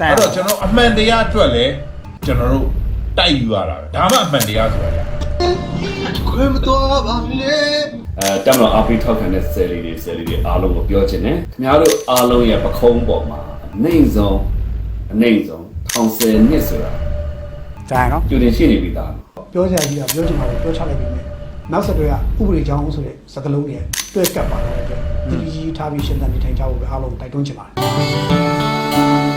တန်အဲ့တော့ကျွန်တော်အမှန်တရားအတွက်လည်းကျွန်တော်တို့တိုက်ယူရတာပဲဒါမှအမှန်တရားဆိုတာလေခွဲမတော်ပါနဲ့အဲတက်မလို့အပိထောက်ခံတဲ့ဆယ်လီတွေဆယ်လီတွေအားလုံးကိုပြောချင်တယ်ခင်ဗျားတို့အားလုံးရဲ့ပခုံးပေါ်မှာအနှိမ့်ဆုံးအနှိမ့်ဆုံးထောင်ဆယ်နှစ်ဆိုတာတန်နော်ကျူတင်ရှိနေပြီသားပြောစရာကြီးတာပြောချင်တာကိုပြောချလိုက်ပြီမယ်နောက်ဆက်တွဲကဥပဒေကြောင်းဆိုတဲ့စကားလုံးတွေတွဲကပ်ပါတော့တဲ့အတွက်တတိကြီးထားပြီးရှင်းသန်နေထိုင်ကြဖို့ပဲအားလုံးတိုက်တွန်းချင်ပါတယ်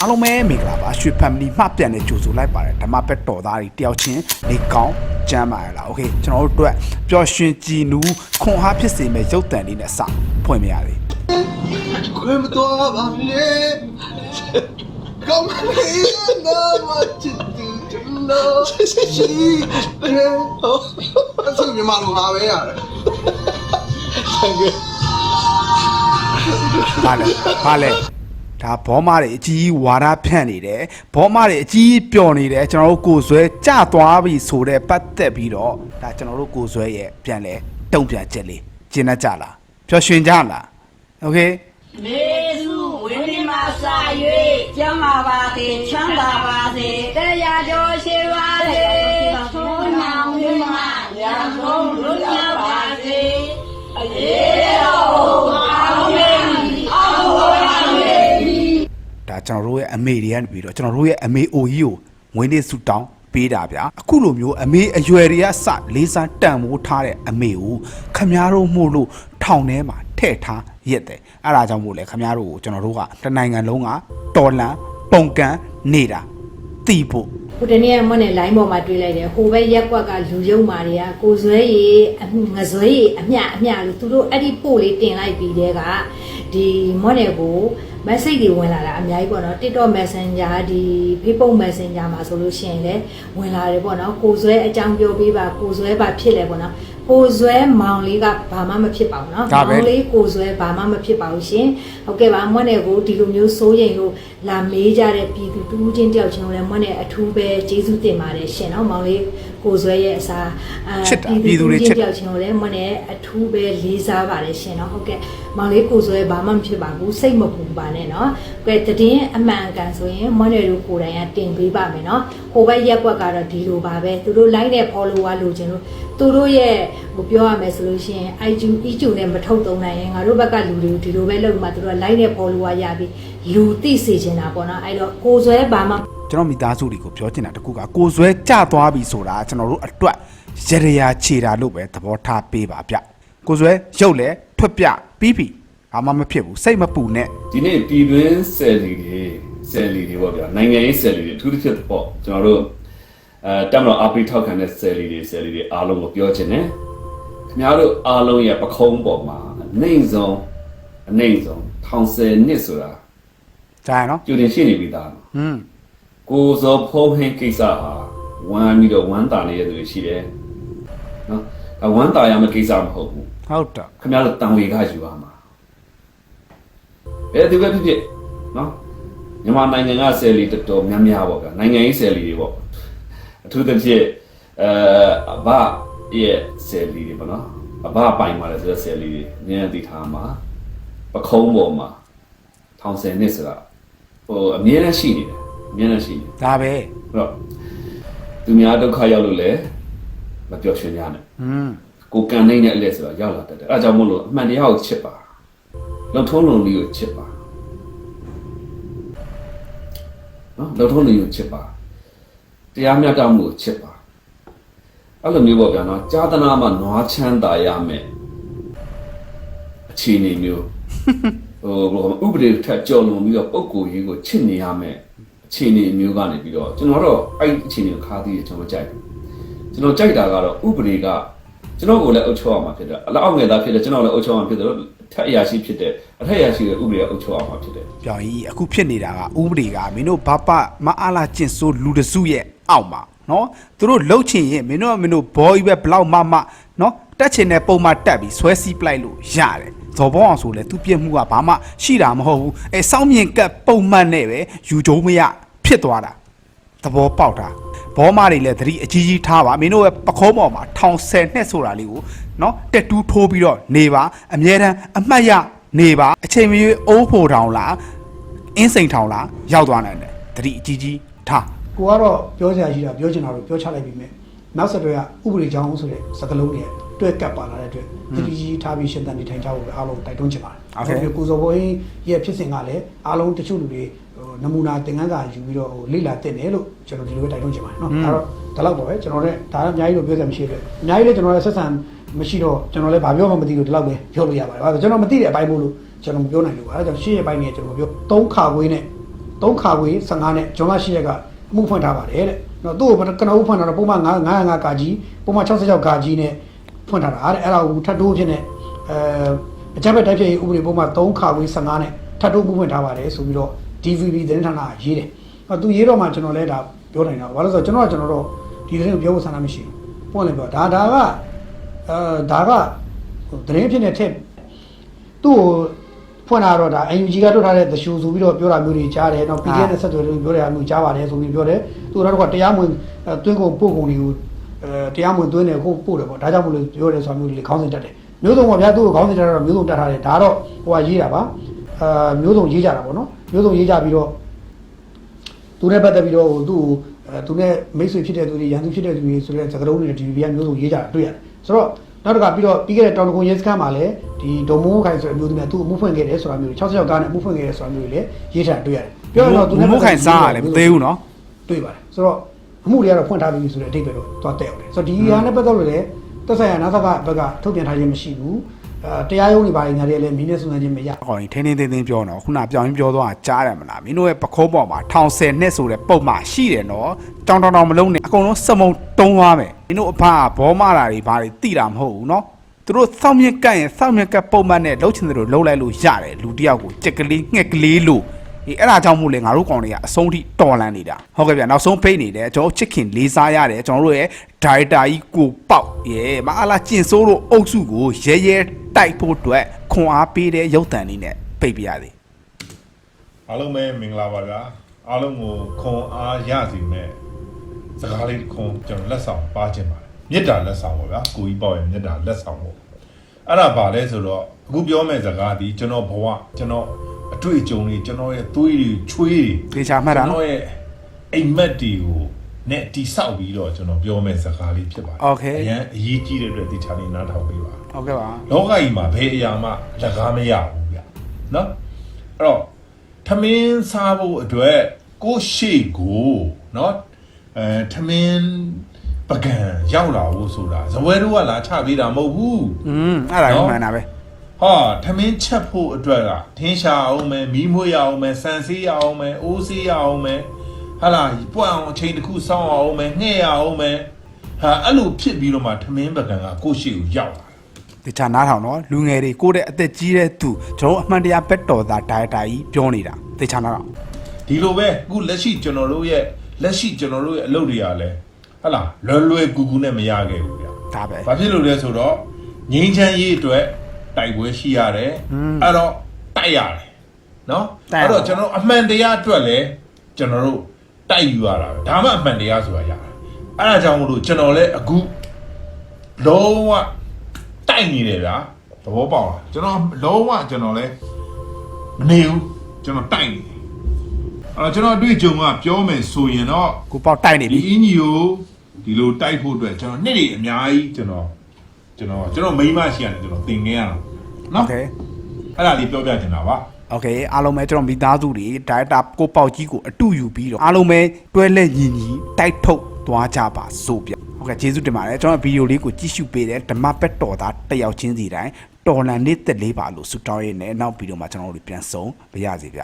အားလုံးပဲမင်္ဂလာပါရွှေ family မှပြန်နေကြိုဆိုလိုက်ပါတယ်ဓမ္မပက်တော်သားတွေတယောက်ချင်းနေကောင်းကျမ်းပါရလားโอเคကျွန်တော်တို့အတွက်ပျော်ရွှင်ကြည်နူးခွန်အားဖြစ်စေမဲ့ရုပ်တံလေးနဲ့စဖွင့်ပြရသေး ခွဲမတော်ပါနဲ့ကောင်းလေးနာမချစ်သူကျွန်တော်ရှိတယ်ဟောအဆုမြမလိုဟာပဲရတယ် ဟာလေဟာလေ ဒါဘောမတွေအကြီးဝါဒဖြန့်နေတယ်ဘောမတွေအကြီးပျော်နေတယ်ကျွန်တော်တို့ကိုယ်ဆွဲကြသွားပြီဆိုတဲ့ပတ်သက်ပြီးတော့ဒါကျွန်တော်တို့ကိုယ်ဆွဲရဲ့ပြန်လဲတုံ့ပြန်ချက်လေးကျင်းတတ်ကြလားပျော်ရွှင်ကြလားโอเค မေစုဝင်းဒီမှာစာ၍ကျမ်းမာပါစေချမ်းသာပါစေတရားကျော်ရှိပါ ကျွန်တော်တို့ရဲ့အမေတွေကနေပြီးတော့ကျွန်တော်တို့ရဲ့အမေအိုကြီးကိုငွေနေ့ဆူတောင်းပေးတာဗျာအခုလိုမျိုးအမေအရွယ်တွေကစလေးစားတန်မိုးထားတဲ့အမေကိုခမားတို့မှုလို့ထောင်ထဲမှာထည့်ထားရက်တယ်အဲ့ဒါကြောင့်မို့လဲခမားတို့ကိုကျွန်တော်တို့ကတနိုင်ငံလုံးကတော်လန်ပုံကန်နေတာတီးဖို့ဟိုတနေ့ကမွန်းနဲ့ line ပေါ်မှာတွေ့လိုက်တယ်ဟိုဘက်ရက်ကွက်ကလူယုံမာတွေကကိုဇွဲရီအငဇွဲရီအမျှအမျှလို့သူတို့အဲ့ဒီပို့လေးတင်လိုက်ပြီးတဲ့က ဒီမွန်းနဲ့ကို message တွေဝင်လာတာအများကြီးပေါ့နော် TikTok Messenger ဒီ Facebook Messenger မှာဆိုလို့ရှိရင်လည်းဝင်လာတယ်ပေါ့နော်ကိုဇွဲအကြောင်းပြောပေးပါကိုဇွဲပါဖြစ်လဲပေါ့နော် ကိုဇွဲမောင်လေးကဘာမှမဖြစ်ပါဘူးเนาะ ဒါပဲ မောင်လေးကိုဇွဲဘာမှမဖြစ်ပါဘူးရှင်ဟုတ်ကဲ့ပါမွန်းနဲ့ကိုဒီလိုမျိုးစိုးရိမ်လို့လာမေးကြတဲ့ပြည်သူတူးချင်းတယောက်ချင်းကိုလည်းမွန်းနဲ့အထူးပဲကျေးဇူးတင်ပါတယ်ရှင်เนาะမောင်လေးကိုဇွဲရဲ့အစားအာ ချစ်တာပြည်သူတွေချစ် တယောက်ချင်းကိုလည်းမွန်းနဲ့အထူးပဲလေးစားပါတယ်ရှင်เนาะဟုတ်ကဲ့မောင်လေးကိုဇွဲဘာမှမဖြစ်ပါဘူးစိတ်မပူပါနဲ့เนาะကဲတည်င်းအမှန်အကန်ဆိုရင်မွန်းနဲ့တို့ကိုယ်တိုင်ကတင်ပေးပါမယ်เนาะဟိုဘက်ရက်ကွက်ကတော့ဒီလိုပါပဲသူတို့ line နဲ့ follower လိုချင်လို့ သူတို့ရဲ့ဟိုပြောရမယ်ဆိုလို့ရှိရင် IG EQ နဲ့မထုတ်သုံးနိုင်ရင်ငါတို့ဘက်ကလူတွေကိုဒီလိုပဲလုပ်မှသူတို့က line နဲ့ follower ရပြီးလူသိစေချင်တာပေါ့နော်အဲ့တော့ကိုယ်ဆွဲဘာမှကျွန်တော်မိသားစုတွေကိုပြောချင်တာတခုကကိုယ်ဆွဲကြသွားပြီဆိုတာကျွန်တော်တို့အတွက်ရရရာခြေတာလို့ပဲသဘောထားပေးပါဗျကိုယ်ဆွဲရုပ်လဲထွက်ပြပြီးပြီဘာမှမဖြစ်ဘူးစိတ်မပူနဲ့ဒီနေ့ပြည်တွင်းဆယ်လီတွေဆယ်လီတွေပေါ့ဗျာနိုင်ငံရေးဆယ်လီတွေအထူးသဖြင့်ပေါ့ကျွန်တော်တို့ အဲတက်မလို့အပိထောက်ခံတဲ့ဆယ်လီတွေဆယ်လီတွေအားလုံးကိုပြောချင်တယ်ခင်ဗျားတို့အားလုံးရဲ့ပခုံးပေါ်မှာအနှိမ့်ဆုံးအနှိမ့်ဆုံးထောင်ဆယ်နှစ်ဆိုတာကြာရနော်ကျူတင်ရှိနေပြီသားဟွန်းကိုယ်စောဖုံးဟင်းကိစ္စဟာဝမ်းပြီးတော့ဝမ်းတာနေတဲ့သူတွေရှိတယ်နော်ဒါဝမ်းတာရမယ့်ကိစ္စမဟုတ်ဘူးဟုတ်တော့ခင်ဗျားတို့တန်ဝေကယူရမှာဘယ်သူပဲဖြစ်ဖြစ်နော်မြန်မာနိုင်ငံကဆယ်လီတော်တော်များများပေါ့ဗျာနိုင်ငံရေးဆယ်လီတွေပေါ့ အထူးသဖြင့်အဲအဘရဲ့ဆယ်လီတွေပေါ့နော်အဘပိုင်ပါလေဆိုတဲ့ဆယ်လီတွေနည်းနည်းသိထားမှာပခုံးပေါ်မှာထောင်ဆယ်နှစ်ဆိုတာဟိုအမြဲတမ်းရှိနေတယ်အမြဲတမ်းရှိနေတယ်ဒါပဲအဲ့တော့သူများဒုက္ခရောက်လို့လည်းမပျော်ရွှင်ကြနဲ့ဟွန်းကိုကန်နိုင်တဲ့အလဲဆိုတာရောက်လာတတ်တယ်အဲဒါကြောင့်မို့လို့အမှန်တရားကိုချစ်ပါလုံထုံးလုံလေးကိုချစ်ပါနော်လုံထုံးလုံလေးကိုချစ်ပါ တရားမျှတမှုကိုချစ်ပါအဲ့လိုမျိုးပေါ့ဗျာနော်ကြာသနာမှာနွားချမ်းသာရမယ်အခြေအနေမျိုးဟိုဘယ်လိုဥပဒေထက်ကြော်လွန်ပြီးတော့ပုံကိုယ်ရေးကိုချစ်နေရမယ်အခြေအနေမျိုးကနေပြီးတော့ကျွန်တော်တော့အဲ့ဒီအခြေအနေကိုခါးသီးတယ်ကျွန်တော်ကြိုက်တယ်ကျွန်တော်ကြိုက်တာကတော့ဥပဒေကကျွန်တော်ကိုလည်းအုပ်ချုပ်အောင်မှာဖြစ်တယ်အလောက်ငယ်သားဖြစ်တယ်ကျွန်တော်လည်းအုပ်ချုပ်အောင်ဖြစ်တယ်လို့ ထက်အရာရှိဖြစ်တယ်အထက်အရာရှိတဲ့ဥပဒေကအုပ်ချုပ်အောင်မှာဖြစ်တယ်ပြောင်းကြီးအခုဖြစ်နေတာကဥပဒေကမင်းတို့ဘာပမအားလာကျင့်ဆိုးလူတစုရဲ့အောက်မှာနော်သူတို့လှုပ်ချင်ရင်မင်းတို့ကမင်းတို့ဘောကြီးပဲဘလောက်မမနော်တက်ချင်တဲ့ပုံမှတက်ပြီးဆွဲစီးပလိုက်လို့ရတယ်ဇော်ဘောအောင်ဆိုလဲသူပြစ်မှုကဘာမှရှိတာမဟုတ်ဘူးအဲစောင်းမြင်ကပ်ပုံမှန်နဲ့ပဲယူကြုံမရဖြစ်သွားတာသဘောပေါက်တာဘောမတွေလည်းသတိအကြီးကြီးထားပါမင်းတို့ရဲ့ပခုံးပေါ်မှာထောင်ဆယ်နှစ်ဆိုတာလေးကို နော်တက်တူးထိုးပြီးတော့နေပါအမြဲတမ်းအမှတ်ရနေပါအချိန်မရွေးအိုးဖို့ထောင်လားအင်းစိန်ထောင်လားရောက်သွားနိုင်တယ်တတိအကြီးကြီးထားကိုကတော့ပြောစရာရှိတာပြောချင်တာတော့ပြောချလိုက်ပြီမယ်နောက်ဆက်တွဲကဥပဒေကြောင်းဆိုတဲ့စကားလုံးတွေတွဲကပ်ပါလာတဲ့အတွက်တတိကြီးထားပြီးရှင်းတန်နေထိုင်ကြဖို့ပဲအားလုံးတိုက်တွန်းချင်ပါတယ်ပြီးကိုစောဘိုးရဲ့ဖြစ်စဉ်ကလည်းအားလုံးတချို့လူတွေဟိုနမူနာသင်ခန်းစာယူပြီးတော့ဟိုလေ့လာတင်တယ်လို့ကျွန်တော်ဒီလိုပဲတိုက်တွန်းချင်ပါတယ်နော်အဲတော့ဒါတော့ပဲကျွန်တော်လည်းဒါတော့အများကြီးလို့ပြောစရာမရှိဘူးအများကြီးလည်းကျွန်တော်လည်းဆက်ဆံ မရှိတော့ကျွန်တော်လည်းဘာပြောမှမသိလို့ဒီလောက်ပဲပြောလို့ရပါတယ်အဲဒါကျွန်တော်မသိတဲ့အပိုင်းမို့လို့ကျွန်တော်မပြောနိုင်လို့ပါအဲဒါကြောင့်ရှေ့ရဲ့ပိုင်းနေကျွန်တော်ပြော၃ခါခွေးနဲ့၃ခါခွေး15နဲ့ဂျွန်လ8ရက်ကအမှုဖွင့်ထားပါတယ်တဲ့နော်သူ့ကိုကနဦးဖွင့်ထားတော့ပုံမှန်905ကာကြီးပုံမှန်66ကာကြီးနဲ့ဖွင့်ထားတာတဲ့အဲ့ဒါကိုထပ်တိုးဖြစ်နေအဲအကြမ်းဖက်တိုက်ဖြတ်ရေးဥပဒေပုံမှန်3ခါခွေး15နဲ့ထပ်တိုးမှုဖွင့်ထားပါတယ်ဆိုပြီးတော့ DVB သတင်းဌာနကရေးတယ်အဲသူရေးတော့မှကျွန်တော်လည်းဒါပြောနိုင်တာဘာလို့လဲဆိုတော့ကျွန်တော်ကကျွန်တော်တော့ဒီသတင်းကိုပြောဖို့ဆန္ဒမရှိဘူးပေါ့လေပြောဒါဒါက အဲဒါကဟိုသတင်းဖြစ်နေတဲ့သူ့ကိုဖွင့်လာတော့ဒါ NUG ကထုတ်ထားတဲ့သရှူဆိုပြီးတော့ပြောတာမျိုးတွေကြားတယ်။နောက် PDF နဲ့ဆက်သွယ်လို့ပြောတဲ့အမျိုးကြားပါတယ်ဆိုပြီးပြောတယ်။သူတို့ကတော့တရားမဝင်အဲတွင်းကုန်ပို့ကုန်တွေကိုအဲတရားမဝင်သွင်းတယ်ကိုပို့တယ်ပေါ့။ဒါကြောင့်မလို့ပြောတယ်ဆိုတာမျိုးတွေခေါင်းစဉ်တက်တယ်။မျိုးစုံပေါ့ဗျာသူ့ကိုခေါင်းစဉ်တက်တော့မျိုးစုံတက်ထားတယ်။ဒါတော့ဟိုကရေးတာပါ။အာမျိုးစုံရေးကြတာပေါ့နော်။မျိုးစုံရေးကြပြီးတော့သူနဲ့ပတ်သက်ပြီးတော့ဟိုသူ့ကိုအဲသူနဲ့မိတ်ဆွေဖြစ်တဲ့သူတွေရန်သူဖြစ်တဲ့သူတွေဆိုတဲ့စကားလုံးတွေဒီ VPN မျိုးစုံရေးကြတာတွေ့ရတယ်။ ဆိုတော့နောက်တစ်ခါပြီးတော့ပြီးခဲ့တဲ့တောင်တကုံရဲစခန်းမှာလည်းဒီဒုံမိုးခိုင်ဆိုတဲ့အမျိုးသမီးကသူ့အမှုဖွင့်ခဲ့တယ်ဆိုတာမျိုး66ကားနဲ့အမှုဖွင့်ခဲ့တယ်ဆိုတာမျိုးတွေလည်းရေးထားတွေ့ရတယ်။ပြောရတော့သူနဲ့မုတ်ခိုင်စားရလည်းမသေးဘူးနော်တွေ့ပါတယ်။ဆိုတော့အမှုတွေကတော့ဖွင့်ထားပြီးဆိုတဲ့အဓိပ္ပာယ်တော့သွားတက်အောင်တယ်။ဆိုတော့ဒီဟာနဲ့ပတ်သက်လို့လည်းသက်ဆိုင်ရာနာသကဘက်ကထုတ်ပြန်ထားခြင်းမရှိဘူး။အဲ တရားရုံးတွေဘာတွေညာတွေလည်းမင်းနဲ့စုံစမ်းခြင်းမရအကောင်ကြီးထင်းထင်းထင်းထင်းပြောတော့ခုနပြောင်းရင်ပြောတော့ကြားတယ်မလားမင်းတို့ရဲ့ပခိုးပေါ်မှာထောင်ဆယ်နှစ်ဆိုတဲ့ပုံမှရှိတယ်နော်တောင်းတောင်းတောင်းမလုံးနဲ့အကုန်လုံးစမုံတုံးသွားမယ်မင်းတို့အဖကဘောမတာတွေဘာတွေတိတာမဟုတ်ဘူးနော်သူတို့စောင့်မြက်ကတ်ရင်စောင့်မြက်ကတ်ပုံမှန်နဲ့လှုပ်ချင်တယ်လို့လှုပ်လိုက်လို့ရတယ်လူတစ်ယောက်ကိုကြက်ကလေးငှက်ကလေးလို့အေးအဲ့ဒါကြောင့်မို့လေငါတို့ကောင်တွေကအဆုံးထိတော်လန်နေတာဟုတ်ကဲ့ဗျနောက်ဆုံးဖိတ်နေတယ်ကျွန်တော်ချစ်ခင်လေးစားရတယ်ကျွန်တော်တို့ရဲ့ဒါရိုက်တာကြီးကိုပေါက်ရဲမအားလားကျင်စိုးတို့အုပ်စုကိုရဲရဲ တိုက်ဖို့အတွက်ခွန်အားပေးတဲ့ရုပ်တံလေးနဲ့ပိတ်ပြရသည်အားလုံးပဲမင်္ဂလာပါဗျာအားလုံးကိုခွန်အားရစီမဲ့စကားလေးတစ်ခွန်ကျွန်တော်လက်ဆောင်ပါခြင်းပါတယ်မေတ္တာလက်ဆောင်ပါဗျာကိုကြီးပေါ့ရဲ့မေတ္တာလက်ဆောင်ပေါ့အဲ့ဒါပါလဲဆိုတော့အခုပြောမယ့်စကားဒီကျွန်တော်ဘဝကျွန်တော်အတွေ့အကြုံတွေကျွန်တော်ရဲ့သွေးတွေချွေးတွေသေချာမှတ်တာကျွန်နော်တော်ရဲ့အိမ်မက်တွေကို နဲ့တိဆောက်ပြီးတော့ကျွန်တော်ပြောမယ့်စကားလေးဖြစ်ပါတယ် Okay အရင်အရေးကြီးတဲ့အတွက်ဒီချာလေးနားထောင်ပေးပါဟုတ်ကဲ့ပါလောကကြီးမှာဘယ်အရာမှလက်ကားမရဘူးဗျနော်အဲ့တော့ထမင်းစားဖို့အတွက်ကိုရှိကိုနော်အဲထမင်းပကံရောက်လာဖို့ဆိုတာဇဝဲတို့ကလာချပေးတာမဟုတ်ဘူးอืมအဲ့ဒါကြီးမှန်တာပဲဟာထမင်းချက်ဖို့အတွက်ကထင်းရှာအောင်မယ်မီးမွေးရအောင်မယ်ဆန်ဆေးရအောင်မယ်အိုးဆေးရအောင်မယ် ဟာလာပွန့်အောင်အချိန်တစ်ခုစောင်းအောင်မယ်ငှဲ့ရအောင်မယ်ဟာအဲ့လိုဖြစ်ပြီးတော့မှထမင်းပကံကကိုယ့်ရှေ့ကိုရောက်လာသေချာနားထောင်နော်လူငယ်တွေကိုယ့်တဲ့အသက်ကြီးတဲ့သူကျွန်တော်တို့အမှန်တရားဘက်တော်သားဒါရိုက်တာကြီးပြောနေတာသေချာနားထောင်ဒီလိုပဲအခုလက်ရှိကျွန်တော်တို့ရဲ့လက်ရှိကျွန်တော်တို့ရဲ့အလုပ်တွေကလည်းဟတ်လာလွယ်လွယ်ကူကူနဲ့မရခဲ့ဘူးဗျာဒါပဲ။ဘာဖြစ်လို့လဲဆိုတော့ငင်းချမ်းရေးအတွက်တိုက်ပွဲရှိရတယ်။အဲ့တော့တိုက်ရတယ်။နော်တိုက်ရအဲ့တော့ကျွန်တော်တို့အမှန်တရားအတွက်လည်းကျွန်တော်တို့ တိုက်ယူရတာပဲ။ဒါမှအမှန်တရားဆိုတာရတယ်။အဲ့ဒါကြောင့်မလို့ကျွန်တော်လည်းအခုလုံးဝတိုက်နေတယ်ဗျာ။သဘောပေါက်လား။ကျွန်တော်လုံးဝကျွန်တော်လည်းမနေဘူးကျွန်တော်တိုက်နေတယ်။အဲ့တော့ကျွန်တော်အတွေ့အကြုံကပြောမယ်ဆိုရင်တော့ ကိုပေါက်တိုက်နေ ဒီ ပြီ အင်ဂျီကိုဒီလိုတိုက်ဖို့အတွက်ကျွန်တော်နှစ်တွေအများကြီးကျွန်တော်ကျွန်တော်ကျွန်တော်မိန်းမရှိရတယ်ကျွန်တော်သင်ခဲ့ရတာ โอ နော် เค အဲ့ဒါလေးပြောပြချင်တာပါ โอเคအားလုံးပဲကျွန်တော်မိသားစုတွေဒါရိုက်တာကိုပေါက်ကြီးကိုအတူယူပြီးတော့အားလုံးပဲတွဲလက်ညီညီတိုက်ထုတ်သွားကြပါစို့ဗျဟုတ်ကဲ့ကျေးဇူးတင်ပါတယ်ကျွန်တော်ဗီဒီယိုလေးကိုကြည့်ရှုပေးတဲ့ဓမ္မပက်တော်သားတစ်ယောက်ချင်းစီတိုင်းတော်လန်နေသက်လေးပါလို့ဆုတောင်းရင်းနဲ့နောက်ဗီဒီယိုမှာကျွန်တော်တို့ပြန်ဆုံပါရစေဗျ